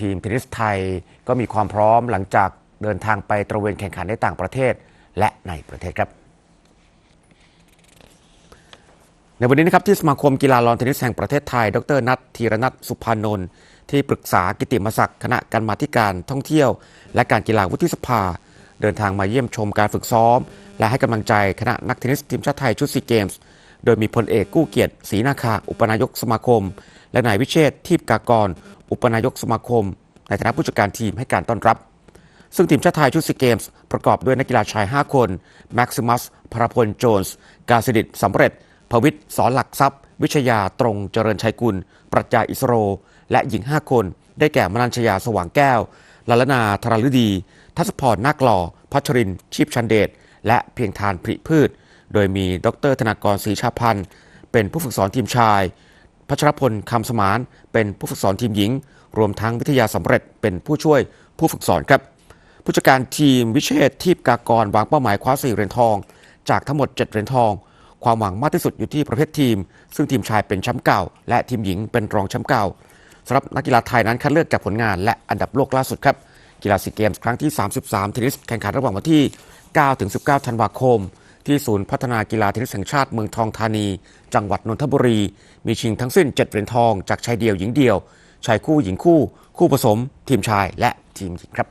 ทีมเทนนิสไทยก็มีความพร้อมหลังจากเดินทางไปตระเวนแข่งขันในต่างประเทศและในประเทศครับ ในวันนี้นะครับที่สมาคมกีฬาลอนเทนนิสแห่งประเทศไทย ดรนัทธีรนัทสุภานนท์ที่ปรึกษากิติมศักดิ์คณะกรรมาการท่องเที่ยว และการกีฬาวุฒิสภา เดินทางมาเยี่ยมชมการฝึกซ้อม และให้กำลังใจคณะนักเทนนิสทีมชาติไทยชุดซีเกมส์ โดยมีพลเอกกู้เกียรติศรีนาคา อุปนายกสมาคม และนายวิเชษทีพกากร อุปนายกสมาคม ในฐานะผู้จัดการทีมให้การต้อนรับ ซึ่งทีมชาติไทยชุดซีเกมส์ประกอบด้วยนักกีฬาชาย 5 คนแม็กซิมัสพรพลโจนส์ กาสิดิตสำเร็จ พวิทย์สอนหลักทรัพย์ วิชยาตรงเจริญชัยกุล ปรัชญาอิสโร และหญิง 5 คน ได้แก่มนัญชยาสว่างแก้วลลนาธารฤดี ทัศพรนาคหล่อพัชริน ชีพชันเดชและเพียงทานผริพืช โดยมีดรธนากรศรีชาพันธ์เป็นผู้ฝึกสอนทีมชาย พัชรพลคำสมานเป็นผู้ฝึกสอนทีมหญิง รวมทั้งวิทยาสำเร็จเป็นผู้ช่วยผู้ฝึกสอนครับ ผู้จัดการทีมวิเชษทีพกากรวางเป้าหมายคว้า4เหรียญทอง จากทั้งหมด 7เหรียญทอง ความหวังมากที่สุดอยู่ที่ประเภททีม ซึ่งทีมชายเป็นแชมป์เก่า และทีมหญิงเป็นรองแชมป์เก่าสำหรับนักกีฬาไทยนั้นคัดเลือกจากผลงานและอันดับโลกล่าสุดครับกีฬาซีเกมส์ครั้งที่ 33เทนนิสแข่งขันระหว่างวันที่9-19ธันวาคม ที่ศูนย์พัฒนากีฬาเทนนิสแห่งชาติเมืองทองธานี จังหวัดนนทบุรี มีชิงทั้งสิ้น 7 เหรียญทอง จากชายเดียวหญิงเดียว ชายคู่หญิงคู่ คู่ผสม ทีมชายและทีมหญิงครับ